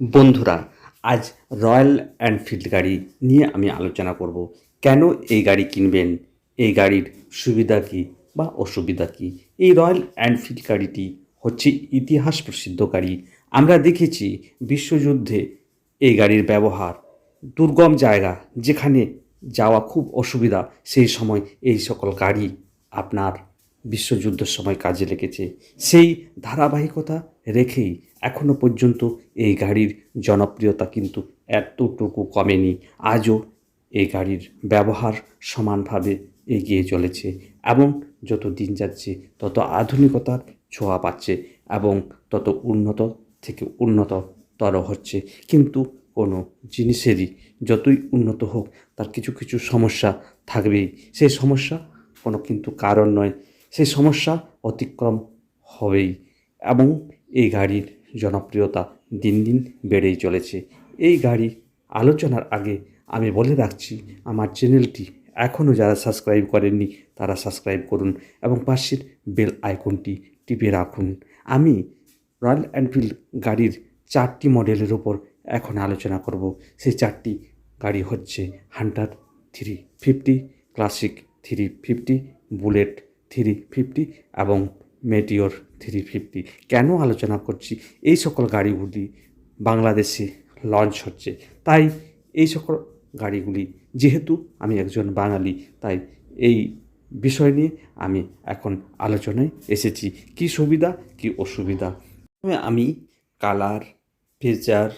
বন্ধুরা, আজ royal Enfield গাড়ি নিয়ে আমি আলোচনা করব। কেন এই গাড়ি কিনবেন? এই গাড়ির সুবিধা কী বা অসুবিধা কী? এই রয়্যাল এনফিল্ড গাড়িটি হচ্ছে ইতিহাস প্রসিদ্ধ গাড়ি। আমরা দেখেছি বিশ্বযুদ্ধে এই গাড়ির ব্যবহার। দুর্গম জায়গা যেখানে যাওয়া খুব অসুবিধা, সেই সময় এই সকল গাড়ি আপনার বিশ্বযুদ্ধের সময় কাজে লেগেছে। সেই ধারাবাহিকতা রেখেই এখনও পর্যন্ত এই গাড়ির জনপ্রিয়তা কিন্তু এতটুকু কমেনি। আজও এই গাড়ির ব্যবহার সমানভাবে এগিয়ে চলেছে এবং যত দিন যাচ্ছে তত আধুনিকতার ছোঁয়া পাচ্ছে এবং তত উন্নত থেকে উন্নততর হচ্ছে। কিন্তু কোনো জিনিসেরই যতই উন্নত হোক তার কিছু কিছু সমস্যা থাকবেই। সেই সমস্যা কোনো কিন্তু কারণ নয়। সেই সমস্যা অতিক্রম হবেই এবং এই গাড়ির জনপ্রিয়তা দিন দিন বেড়েই চলেছে। এই গাড়ি আলোচনার আগে আমি বলে রাখছি, আমার চ্যানেলটি এখনও যারা সাবস্ক্রাইব করেননি তারা সাবস্ক্রাইব করুন এবং পাশের বেল আইকনটি টিপে রাখুন। আমি রয়্যাল এনফিল্ড গাড়ির চারটি মডেলের ওপর এখন আলোচনা করব। সেই চারটি গাড়ি হচ্ছে hunter three fifty, classic three fifty, bullet three fifty এবং মেটিওর থ্রি ফিফটি কেন আলোচনা করছি? এই সকল গাড়িগুলি বাংলাদেশে লঞ্চ হচ্ছে। তাই এই সকল গাড়িগুলি, যেহেতু আমি একজন বাঙালি, তাই এই বিষয় নিয়ে আমি এখন আলোচনায় এসেছি। কি সুবিধা, কি অসুবিধা? আমি কালার ফিচার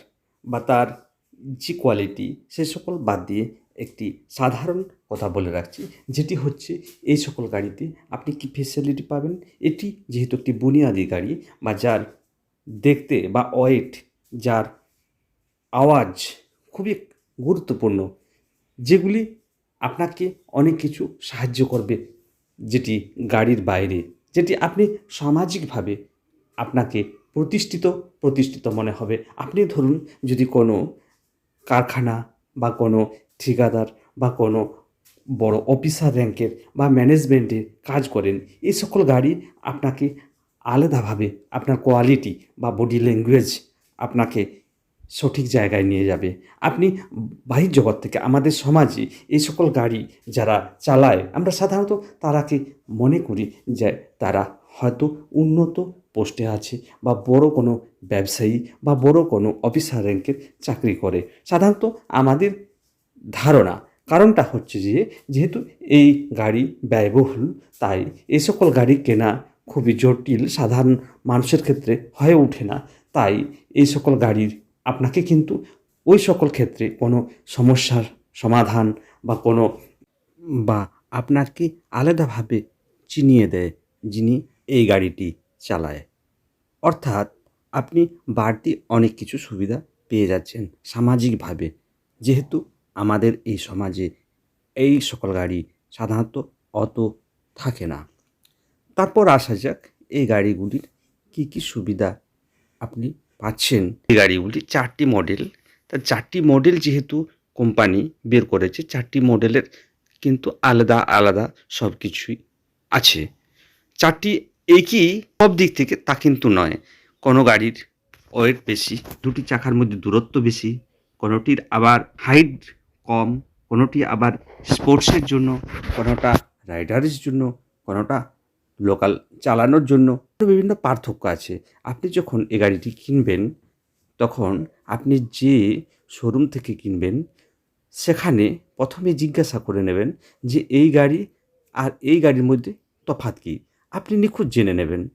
বা তার যে কোয়ালিটি সে সকল বাদ দিয়ে একটি সাধারণ কথা বলে রাখছি। যেটি হচ্ছে, এই সকল গাড়িতে আপনি কি ফেসিলিটি পাবেন? এটি যেহেতু একটি বুনিয়াদি গাড়ি বা যার দেখতে বা ওয়েট যার আওয়াজ খুবই গুরুত্বপূর্ণ, যেগুলি আপনাকে অনেক কিছু সাহায্য করবে যেটি গাড়ির বাইরে, যেটি আপনি সামাজিকভাবে আপনাকে প্রতিষ্ঠিত প্রতিষ্ঠিত মনে হবে। আপনি ধরুন, যদি কোনো কারখানা বা কোনো ঠিকাদার বা কোনো বড় অফিসার র্যাঙ্কের বা ম্যানেজমেন্টের কাজ করেন। এই সকল গাড়ি আপনাকে আলাদাভাবে আপনার কোয়ালিটি বা বডি ল্যাঙ্গুয়েজ আপনাকে সঠিক জায়গায় নিয়ে যাবে। আপনি বাহির জগৎ থেকে, আমাদের সমাজে এই সকল গাড়ি যারা চালায়, আমরা সাধারণত তারাকে মনে করি যে তারা হয়তো উন্নত পোস্টে আছে বা বড় কোনো ব্যবসায়ী বা বড় কোনো অফিসার র্যাঙ্কের চাকরি করে। সাধারণত আমাদের ধারণা কারণটা হচ্ছে যে, যেহেতু এই গাড়ি ব্যয়বহুল, তাই এই সকল গাড়ি কেনা খুবই জটিল, সাধারণ মানুষের ক্ষেত্রে হয়ে ওঠে না। তাই এই সকল গাড়ির আপনাকে কিন্তু ওই সকল ক্ষেত্রে কোনো সমস্যার সমাধান বা কোনো বা আপনাকে আলাদাভাবে চিনিয়ে দেয় যিনি এই গাড়িটি চালায়। অর্থাৎ আপনি বাড়তি অনেক কিছু সুবিধা পেয়ে যাচ্ছেন সামাজিকভাবে। যেহেতু আমাদের এই সমাজে এই সকল গাড়ি সাধারণত অত থাকে না। তারপর আসা যাক এই গাড়িগুলির কী কী সুবিধা আপনি পাচ্ছেন। এই গাড়িগুলি চারটি মডেল তা চারটি মডেল যেহেতু কোম্পানি বের করেছে, চারটি মডেলের কিন্তু আলাদা আলাদা সব কিছুই আছে। চারটি একই সব দিক থেকে তা কিন্তু নয়। কোনো গাড়ির ওয়েট বেশি, দুটি চাকার মধ্যে দূরত্ব বেশি, কোনোটির আবার হাইট কম, কোনোটি আবার স্পোর্টসের জন্য, কোনোটা রাইডারের জন্য, কোনোটা লোকাল চালানোর জন্য। বিভিন্ন পার্থক্য আছে। আপনি যখন এই গাড়িটি কিনবেন, তখন আপনি যে শোরুম থেকে কিনবেন, সেখানে প্রথমে জিজ্ঞাসা করে নেবেন যে, এই গাড়ি আর এই গাড়ির মধ্যে তফাৎ কী? আপনি নিখুঁত জেনে নেবেন।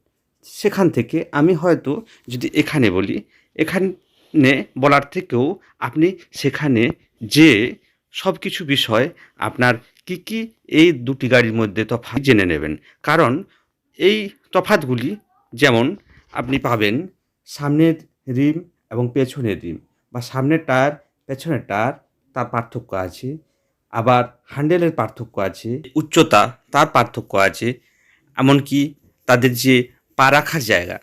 সেখান থেকে আমি হয়তো যদি এখানে বলি, এখানে বলার থেকেও আপনি সেখানে যে সব কিছু বিষয় আপনার কি কি এই দুটি গাড়ির মধ্যে তফাৎ জেনে নেবেন। কারণ এই তফাতগুলি যেমন আপনি পাবেন সামনের রিম এবং পেছনের রিম বা সামনের টায়ার, পেছনের টায়ার তার পার্থক্য আছে, আবার হ্যান্ডেলের পার্থক্য আছে, উচ্চতা তার পার্থক্য আছে, এমনকি তাদের যে পা রাখার জায়গা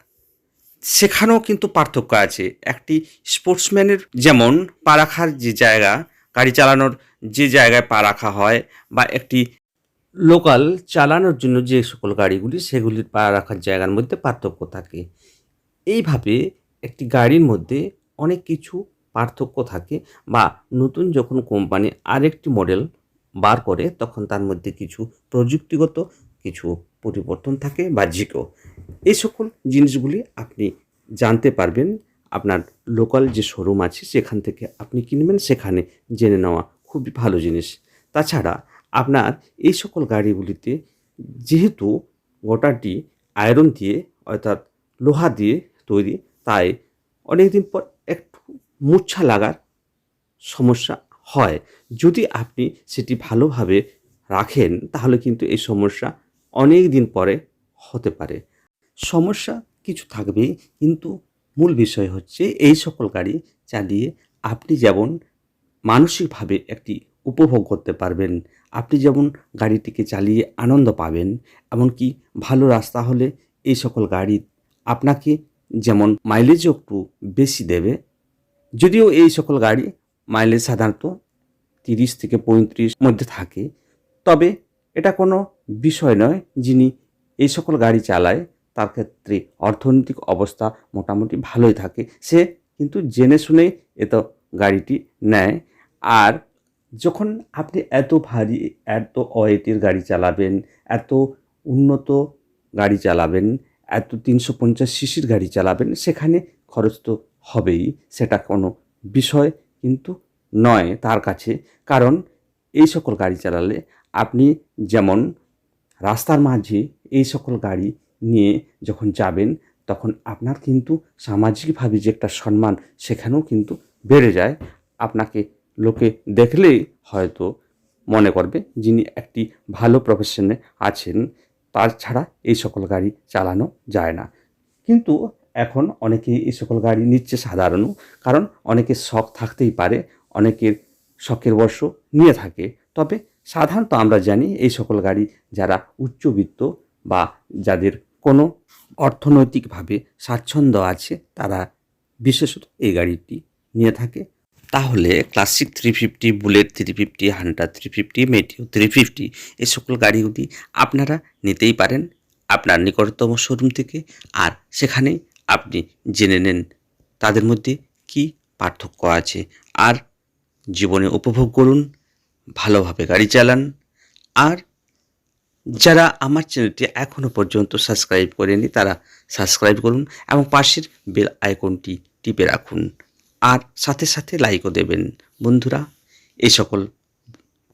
সেখানেও কিন্তু পার্থক্য আছে। একটি স্পোর্টসম্যানের যেমন পা রাখার যে জায়গা, গাড়ি চালানোর যে জায়গায় পা রাখা হয় বা একটি লোকাল চালানোর জন্য যে সকল গাড়িগুলি, সেগুলির পা রাখার জায়গার মধ্যে পার্থক্য থাকে। এইভাবে একটি গাড়ির মধ্যে অনেক কিছু পার্থক্য থাকে বা নতুন যখন কোম্পানি আরেকটি মডেল বার করে, তখন তার মধ্যে কিছু প্রযুক্তিগত কিছু পরিবর্তন থাকে বা জিকো এই সকল জিনিসগুলি আপনি জানতে পারবেন। আপনার লোকাল যে শোরুম আছে, সেখান থেকে আপনি কিনবেন সেখানে জেনে নেওয়া খুবই ভালো জিনিস। তাছাড়া আপনার এই সকল গাড়িগুলিতে যেহেতু গোটাটি আয়রন দিয়ে, অর্থাৎ লোহা দিয়ে তৈরি, তাই অনেক দিন পর একটু মূর্ছা লাগার সমস্যা হয়। যদি আপনি সেটি ভালোভাবে রাখেন, তাহলে কিন্তু এই সমস্যা অনেক দিন পরে হতে পারে। সমস্যা কিছু থাকবে, কিন্তু মূল বিষয় হচ্ছে এই সকল গাড়ি চালিয়ে আপনি যেমন মানসিকভাবে একটি উপভোগ করতে পারবেন, আপনি যেমন গাড়িটিকে চালিয়ে আনন্দ পাবেন, এমনকি ভালো রাস্তা হলে এই সকল গাড়ি আপনাকে যেমন মাইলেজও একটু বেশি দেবে, যদিও এই সকল গাড়ি মাইলেজ সাধারণত তিরিশ থেকে পঁয়ত্রিশ মধ্যে থাকে, তবে এটা কোনো বিষয় নয় যিনি এই সকল গাড়ি চালায়। তার ক্ষেত্রে অর্থনৈতিক অবস্থা মোটামুটি ভালোই থাকে। সে কিন্তু জেনে শুনেই এত গাড়িটি নেয়। আর যখন আপনি এত ভারী, এত ওয়েটের গাড়ি চালাবেন, এত উন্নত গাড়ি চালাবেন, এত তিনশো পঞ্চাশ সিসির গাড়ি চালাবেন, সেখানে খরচ তো হবেই, সেটা কোনো বিষয় কিন্তু নয় তার কাছে। কারণ এই সকল গাড়ি চালালে আপনি যেমন রাস্তার মাঝে এই সকল গাড়ি নিয়ে যখন যাবেন, তখন আপনার কিন্তু সামাজিকভাবে যে একটা সম্মান সেখানেও কিন্তু বেড়ে যায়। আপনাকে লোকে দেখলেই হয়তো মনে করবে যিনি একটি ভালো প্রফেশনে আছেন, তার ছাড়া এই সকল গাড়ি চালানো যায় না। কিন্তু এখন অনেকেই এই সকল গাড়ি নিচ্ছে সাধারণ কারণ অনেকের শখ থাকতেই পারে, অনেকের শখের বর্ষ নিয়ে থাকে। তবে সাধারণত আমরা জানি এই সকল গাড়ি যারা উচ্চবিত্ত বা যাদের কোনো অর্থনৈতিকভাবে স্বাচ্ছন্দ্য আছে, তারা বিশেষত এই গাড়িটি নিয়ে থাকে। তাহলে Classic three fifty Bullet three fifty Hunter three fifty Meteor three fifty এই সকল গাড়িগুলি আপনারা নিতেই পারেন আপনার নিকটতম শোরুম থেকে। আর সেখানে আপনি জেনে নেন তাদের মধ্যে কি পার্থক্য আছে। আর জীবনে উপভোগ করুন, ভালোভাবে গাড়ি চালান। আর যারা আমার চ্যানেলটি এখনও পর্যন্ত সাবস্ক্রাইব করেনি, তারা সাবস্ক্রাইব করুন এবং পাশের বেল আইকনটি টিপে রাখুন। আর সাথে সাথে লাইকও দেবেন। বন্ধুরা এই সকল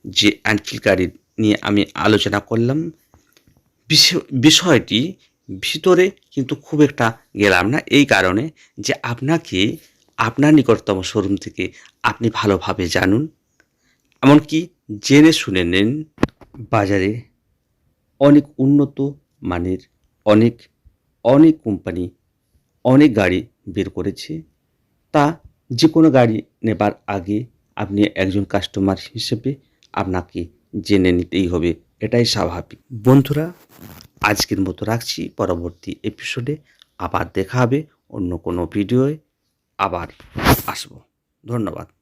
যে অ্যান্টিল গাড়ি নিয়ে আমি আলোচনা করলাম বিষ- বিষয়টি ভিতরে কিন্তু খুব একটা গেলাম না, এই কারণে যে আপনাকে আপনার নিকটতম শোরুম থেকে আপনি ভালোভাবে জানুন। এমনকি জেনে শুনে নিন বাজারে অনেক উন্নত মানের, অনেক অনেক কোম্পানি, অনেক গাড়ি বের করেছে। তা যে কোনো গাড়ি নেবার আগে আপনি একজন কাস্টমার হিসেবে আপনাকে জেনে নিতেই হবে, এটাই স্বাভাবিক। বন্ধুরা, আজকের মতো রাখছি। পরবর্তী এপিসোডে আবার দেখা হবে অন্য কোনো ভিডিওয় আবার আসব। ধন্যবাদ।